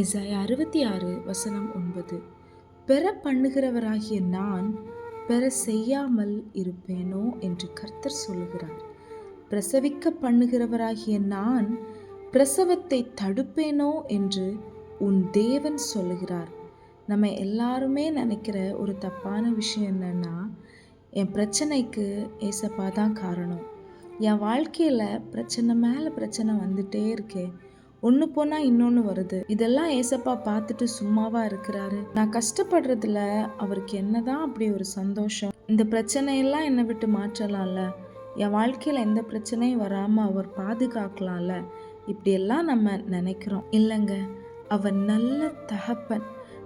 எசாயா அறுபத்தி ஆறு வசனம் ஒன்பது. பெற பண்ணுகிறவராகிய நான் பெற செய்யாமல் இருப்பேனோ என்று கர்த்தர் சொல்லுகிறார். பிரசவிக்க பண்ணுகிறவராகிய நான் பிரசவத்தை தடுப்பேனோ என்று உன் தேவன் சொல்லுகிறார். நம்ம எல்லாருமே நினைக்கிற ஒரு தப்பான விஷயம் என்னன்னா என் பிரச்சனைக்கு ஏசப்பா தான் காரணம். என் வாழ்க்கையில் பிரச்சனை மேலே பிரச்சனை வந்துட்டே இருக்கேன் ஒன்று போனால் இன்னொன்று வருது. இதெல்லாம் ஏசப்பா பார்த்துட்டு சும்மாவா இருக்கிறாரு. நான் கஷ்டப்படுறதுல அவருக்கு என்னதான் அப்படி ஒரு சந்தோஷம். இந்த பிரச்சனையெல்லாம் என்னை விட்டு மாற்றலாம்ல. என் வாழ்க்கையில் எந்த பிரச்சனையும் வராமல் அவர் பாதுகாக்கலாம்ல. இப்படியெல்லாம் நம்ம நினைக்கிறோம். இல்லைங்க. அவர் நல்ல தகப்பன்.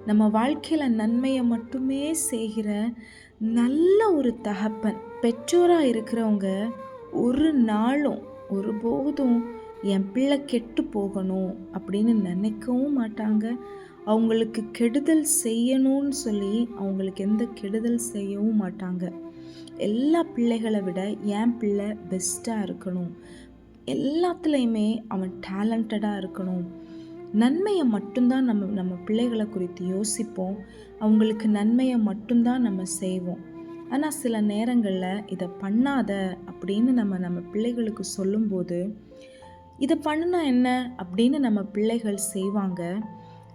நம்ம வாழ்க்கையில் நன்மையை மட்டுமே செய்கிற நல்ல ஒரு தகப்பன். பெற்றோராக இருக்கிறவங்க ஒரு நாளும் ஒருபோதும் என் பிள்ளை கெட்டு போகணும் அப்படின்னு நினைக்கவும் மாட்டாங்க. அவங்களுக்கு கெடுதல் செய்யணும்னு சொல்லி அவங்களுக்கு எந்த கெடுதல் செய்யவும் மாட்டாங்க. எல்லா பிள்ளைகளை விட என் பிள்ளை பெஸ்ட்டாக இருக்கணும். எல்லாத்துலேயுமே அவன் டேலண்டடாக இருக்கணும். நன்மையை மட்டும்தான் நம்ம நம்ம பிள்ளைகளை குறித்து யோசிப்போம். அவங்களுக்கு நன்மையை மட்டும்தான் நம்ம செய்வோம். ஆனால் சில நேரங்களில் இதை பண்ணாத அப்படின்னு நம்ம நம்ம பிள்ளைகளுக்கு சொல்லும்போது இதை பண்ணுனா என்ன? அப்படின்னு நம்ம பிள்ளைகள் செய்வாங்க.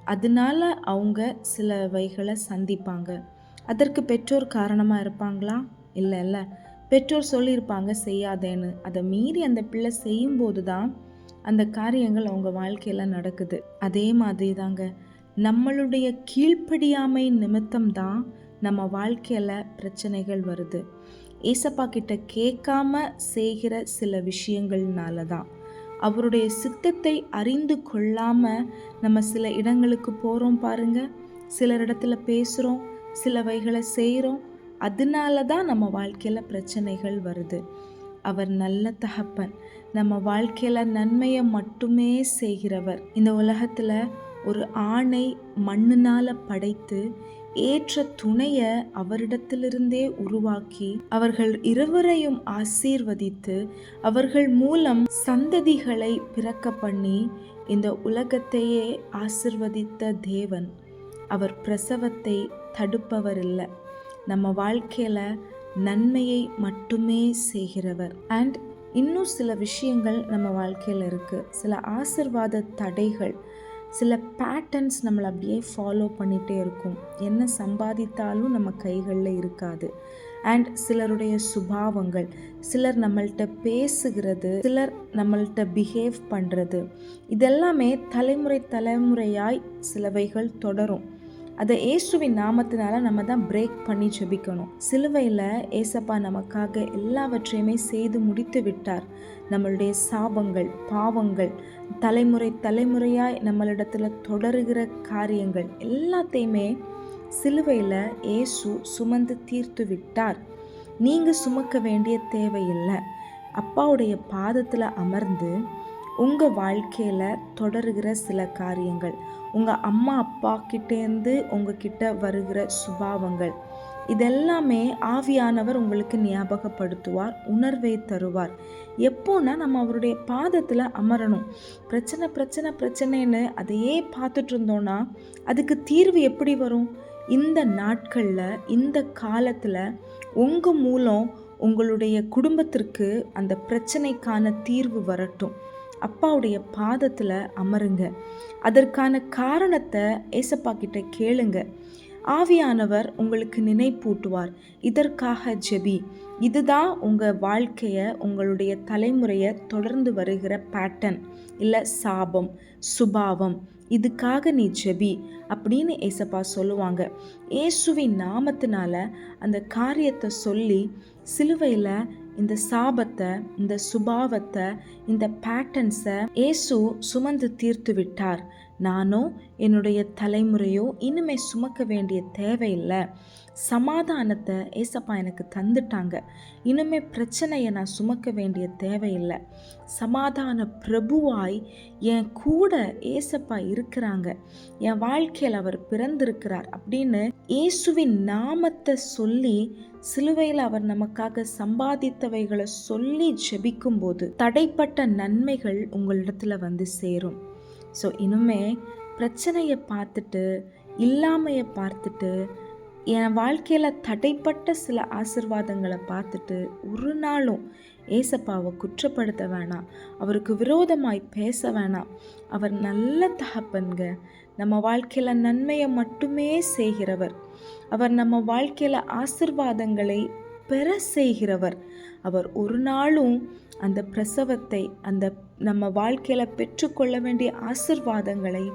அதனால அவங்க சில வைகளை சந்திப்பாங்க. அதற்கு பெற்றோர் காரணமாக இருப்பாங்களா? இல்லை இல்லை. பெற்றோர் சொல்லியிருப்பாங்க செய்யாதேன்னு. அதை மீறி அந்த பிள்ளை செய்யும்போது தான் அந்த காரியங்கள் அவங்க வாழ்க்கையில் நடக்குது. அதே மாதிரி தாங்க. நம்மளுடைய கீழ்ப்படியாமை நிமித்தம் தான் நம்ம வாழ்க்கையில் பிரச்சனைகள் வருது. ஏசப்பா கிட்ட கேட்காம செய்கிற சில விஷயங்கள்னால தான். அவருடைய சித்தத்தை அறிந்து கொள்ளாமல் நம்ம சில இடங்களுக்கு போகிறோம் பாருங்க. சிலர் இடத்துல பேசுகிறோம் சிலவைகளை செய்கிறோம் அதனால தான் நம்ம வாழ்க்கையில் பிரச்சனைகள் வருது. அவர் நல்ல தகப்பன். நம்ம வாழ்க்கையில் நன்மையை மட்டுமே செய்கிறவர். இந்த உலகத்தில் ஒரு ஆணை மண்ணினால் படைத்து ஏற்ற துணையை அவரிடத்திலிருந்தே உருவாக்கி அவர்கள் இருவரையும் ஆசீர்வதித்து அவர்கள் மூலம் சந்ததிகளை பிறக்க பண்ணி இந்த உலகத்தையே ஆசிர்வதித்த தேவன். அவர் பிரசவத்தை தடுப்பவர் இல்லை நம்ம வாழ்க்கையில் நன்மையை மட்டுமே செய்கிறவர். அண்ட் இன்னும் சில விஷயங்கள் நம்ம வாழ்க்கையில் இருக்குது சில ஆசிர்வாத தடைகள் சில பேட்டர்ன்ஸ் நம்மளை அப்படியே ஃபாலோ பண்ணிகிட்டே இருக்கும். என்ன சம்பாதித்தாலும் நம்ம கைகளில் இருக்காது. அண்ட் சிலருடைய சுபாவங்கள் சிலர் நம்மள்கிட்ட பேசுகிறது சிலர் நம்மள்கிட்ட பிஹேவ் பண்ணுறது இதெல்லாமே தலைமுறை தலைமுறையாய் சிலவைகள் தொடரும். அதை இயேசுவின் நாமத்தினால நம்ம தான் பிரேக் பண்ணி ஜெபிக்கணும். சிலுவையில் ஏசப்பா நமக்காக எல்லாவற்றையுமே செய்து முடித்து விட்டார். நம்மளுடைய சாபங்கள் பாவங்கள் தலைமுறை தலைமுறையாய் நம்மளிடத்துல தொடருகிற காரியங்கள் எல்லாத்தையுமே சிலுவையில் ஏசு சுமந்து தீர்த்து விட்டார். நீங்கள் சுமக்க வேண்டிய தேவையில்லை. அப்பாவுடைய பாதத்தில் அமர்ந்து உங்கள் வாழ்க்கையில் தொடருகிற சில காரியங்கள் உங்கள் அம்மா அப்பா கிட்டேருந்து உங்ககிட்ட வருகிற சுபாவங்கள் இதெல்லாமே ஆவியானவர் உங்களுக்கு ஞாபகப்படுத்துவார் உணர்வை தருவார். எப்போனா நம்ம அவருடைய பாதத்தில் அமரணும். பிரச்சனை பிரச்சனை பிரச்சனைன்னு அதையே பார்த்துட்டு இருந்தோன்னா அதுக்கு தீர்வு எப்படி வரும்? இந்த நாட்களில் இந்த காலத்தில் உங்கள் மூலம் உங்களுடைய குடும்பத்திற்கு அந்த பிரச்சனைக்கான தீர்வு வரட்டும். அப்பாவுடைய பாதத்தில் அமருங்க. அதற்கான காரணத்தை ஏசப்பா கிட்ட கேளுங்க. ஆவியானவர் உங்களுக்கு நினைப்பூட்டுவார். இதற்காக ஜெபி. இதுதான் உங்கள் வாழ்க்கையை உங்களுடைய தலைமுறையை தொடர்ந்து வருகிற பேட்டர்ன் இல்லை சாபம் சுபாவம். இதுக்காக நீ ஜெபி அப்படின்னு ஏசப்பா சொல்லுவாங்க. ஏசுவின் நாமத்தினால அந்த காரியத்தை சொல்லி சிலுவையில் இந்த சாபத்தை இந்த சுபாவத்தை இந்த பேட்டர்ன்ஸை ஏசு சுமந்து தீர்த்து விட்டார். நானோ என்னுடைய தலைமுறையோ இனிமே சுமக்க வேண்டிய தேவையில்லை. சமாதானத்தை ஏசப்பா எனக்கு தந்துட்டாங்க. இனிமே பிரச்சனையை நான் சுமக்க வேண்டிய தேவையில்லை. சமாதான பிரபுவாய் என் கூட ஏசப்பா இருக்கிறாங்க. என் வாழ்க்கையில் அவர் பிறந்திருக்கிறார் அப்படின்னு இயேசுவின் நாமத்தை சொல்லி சிலுவையில் அவர் நமக்காக சம்பாதித்தவைகளை சொல்லி ஜெபிக்கும்போது தடைப்பட்ட நன்மைகள் உங்களிடத்துல வந்து சேரும். ஸோ இனிமே பிரச்சனையை பார்த்துட்டு இல்லாமையை பார்த்துட்டு என் வாழ்க்கையில் தடைப்பட்ட சில ஆசிர்வாதங்களை பார்த்துட்டு ஒரு நாளும் ஏசப்பாவை குற்றப்படுத்த வேணாம். அவருக்கு விரோதமாய் பேச வேணாம். அவர் நல்ல தகப்பன்க நம்ம வாழ்க்கையில் நன்மையை மட்டுமே செய்கிறவர். அவர் நம்ம வாழ்க்கையில் ஆசிர்வாதங்களை பெற செய்கிறவர். அவர் ஒரு நாளும் அந்த பிரசவத்தை அந்த நம்ம வாழ்க்கையில் பெற்றுக்கொள்ள வேண்டிய ஆசிர்வாதங்களை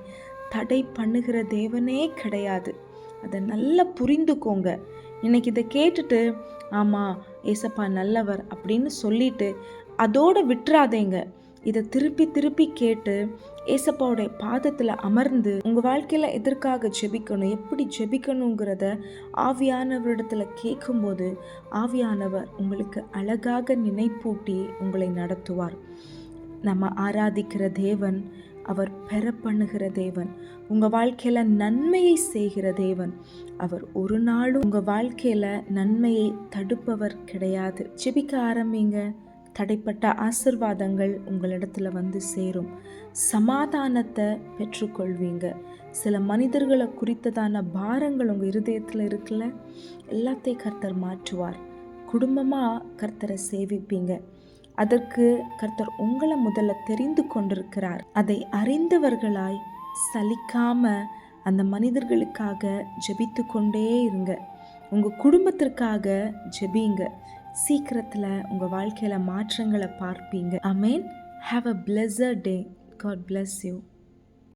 தடை பண்ணுகிற தேவனே கிடையாது. அதை நல்லா புரிந்துக்கோங்க. இன்னைக்கு இதை கேட்டுட்டு ஆமாம் ஏசப்பா நல்லவர் அப்படின்னு சொல்லிட்டு அதோடு விட்டுறாதேங்க. இதை திருப்பி திருப்பி கேட்டு ஏசப்பாவுடைய பாதத்தில் அமர்ந்து உங்கள் வாழ்க்கையில் எதற்காக ஜெபிக்கணும் எப்படி ஜெபிக்கணுங்கிறத ஆவியானவரிடத்தில் கேட்கும்போது ஆவியானவர் உங்களுக்கு அழகாக நினைப்பூட்டி உங்களை நடத்துவார். நம்ம ஆராதிக்கிற தேவன் அவர் பெற பண்ணுகிற தேவன். உங்கள் வாழ்க்கையில் நன்மையை செய்கிற தேவன். அவர் ஒரு நாளும் உங்கள் வாழ்க்கையில் நன்மையை தடுப்பவர் கிடையாது. ஜெபிக்க ஆரம்பிங்க. தடைப்பட்ட ஆசிர்வாதங்கள் உங்களிடத்துல வந்து சேரும். சமாதானத்தை பெற்றுக்கொள்வீங்க. சில மனிதர்களை குறித்ததான பாரங்கள் உங்கள் இருதயத்தில் இருக்குல்ல? எல்லாத்தையும் கர்த்தர் மாற்றுவார். குடும்பமாக கர்த்தரை சேவிப்பீங்க. அதற்கு கர்த்தர் உங்களை முதல்ல தெரிந்து கொண்டிருக்கிறார். அதை அறிந்தவர்களாய் சலிக்காம அந்த மனிதர்களுக்காக ஜெபித்து கொண்டே இருங்க. உங்கள் குடும்பத்திற்காக ஜெபிங்க. சீக்கிரத்தில் உங்கள் வாழ்க்கையில் மாற்றங்களை பார்ப்பீங்க. Amen have a pleasure day God bless you